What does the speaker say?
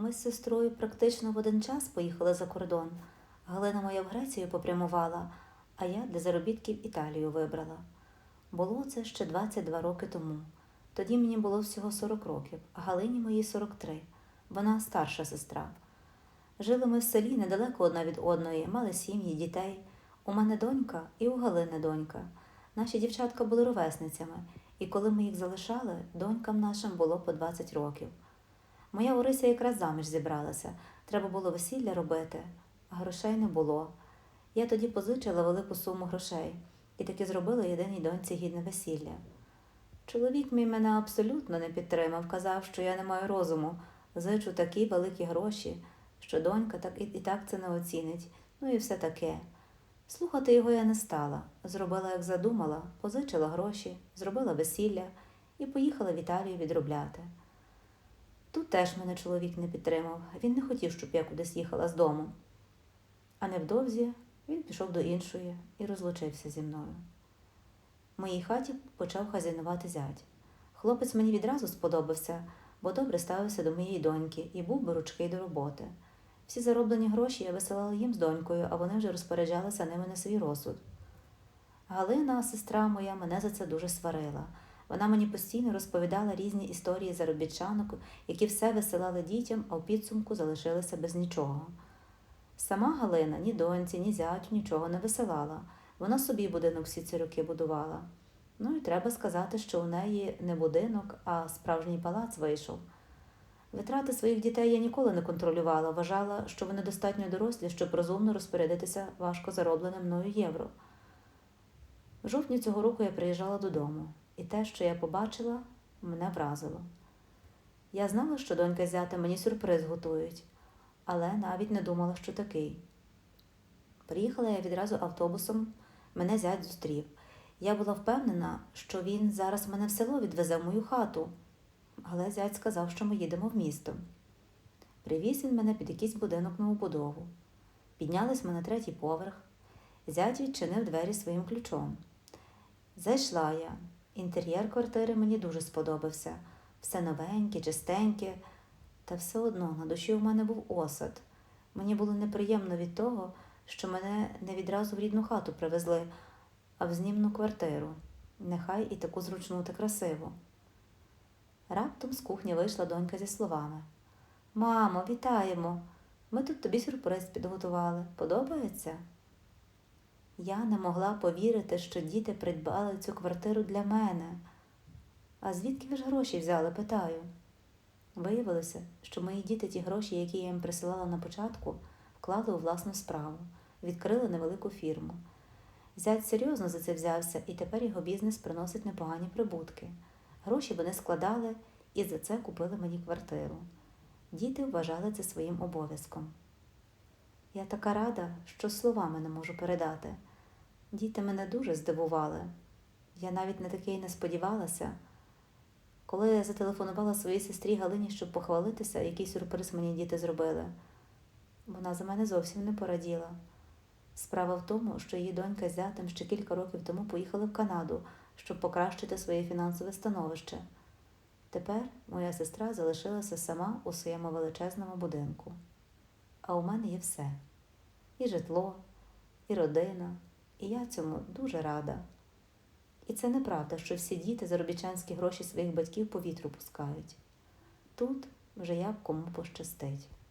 Ми з сестрою практично в один час поїхали за кордон. Галина моя в Грецію попрямувала, а я для заробітків Італію вибрала. Було це ще 22 роки тому. Тоді мені було всього 40 років, а Галині моїй 43. Вона старша сестра. Жили ми в селі недалеко одна від одної, мали сім'ї, дітей. У мене донька і у Галини донька. Наші дівчатка були ровесницями, і коли ми їх залишали, донькам нашим було по 20 років. Моя Орися якраз заміж зібралася. Треба було весілля робити, а грошей не було. Я тоді позичила велику суму грошей і таки зробила єдиній доньці гідне весілля. Чоловік мій мене абсолютно не підтримав, казав, що я не маю розуму, зичу такі великі гроші, що донька так і, і так це не оцінить, ну і все таке. Слухати його я не стала. Зробила, як задумала, позичила гроші, зробила весілля і поїхала в Італію відробляти. Тут теж мене чоловік не підтримав. Він не хотів, щоб я кудись їхала з дому. А невдовзі він пішов до іншої і розлучився зі мною. В моїй хаті почав хазяйнувати зять. Хлопець мені відразу сподобався, бо добре ставився до моєї доньки і був беручкий до роботи. Всі зароблені гроші я висилала їм з донькою, а вони вже розпоряджалися ними на свій розсуд. Галина, сестра моя, мене за це дуже сварила. Вона мені постійно розповідала різні історії заробітчанок, які все висилали дітям, а в підсумку залишилися без нічого. Сама Галина ні доньці, ні зятю нічого не висилала. Вона собі будинок всі ці роки будувала. Ну і треба сказати, що у неї не будинок, а справжній палац вийшов. Витрати своїх дітей я ніколи не контролювала, вважала, що вони достатньо дорослі, щоб розумно розпорядитися важко заробленим мною євро. В жовтні цього року я приїжджала додому, і те, що я побачила, мене вразило. Я знала, що донька зята мені сюрприз готують, але навіть не думала, що такий. Приїхала я відразу автобусом, мене зять зустрів. Я була впевнена, що він зараз мене в село відвезе в мою хату, але зять сказав, що ми їдемо в місто. Привіз він мене під якийсь будинок на убудову. Піднялись ми на третій поверх. Зять відчинив двері своїм ключом. Зайшла я. Інтер'єр квартири мені дуже сподобався. Все новеньке, чистеньке, та все одно на душі у мене був осад. Мені було неприємно від того, що мене не відразу в рідну хату привезли, а в знімну квартиру, нехай і таку зручну та красиву. Раптом з кухні вийшла донька зі словами Мамо, вітаємо! Ми тут тобі сюрприз підготували. Подобається? Я не могла повірити, що діти придбали цю квартиру для мене. А звідки ви ж гроші взяли? питаю. Виявилося, що мої діти ті гроші, які я їм присилала на початку, вклали у власну справу, відкрили невелику фірму. Зять серйозно за це взявся, і тепер його бізнес приносить непогані прибутки. Гроші вони складали і за це купили мені квартиру. Діти вважали це своїм обов'язком. Я така рада, що словами не можу передати. Діти мене дуже здивували. Я навіть на таке й не сподівалася. Коли я зателефонувала своїй сестрі Галині, щоб похвалитися, який сюрприз мені діти зробили, вона за мене зовсім не пораділа. Справа в тому, що її донька з зятем ще кілька років тому поїхали в Канаду, щоб покращити своє фінансове становище. Тепер моя сестра залишилася сама у своєму величезному будинку. А у мене є все: і житло, і родина, і я цьому дуже рада. І це неправда, що всі діти заробітчанські гроші своїх батьків по вітру пускають. Тут вже як кому пощастить.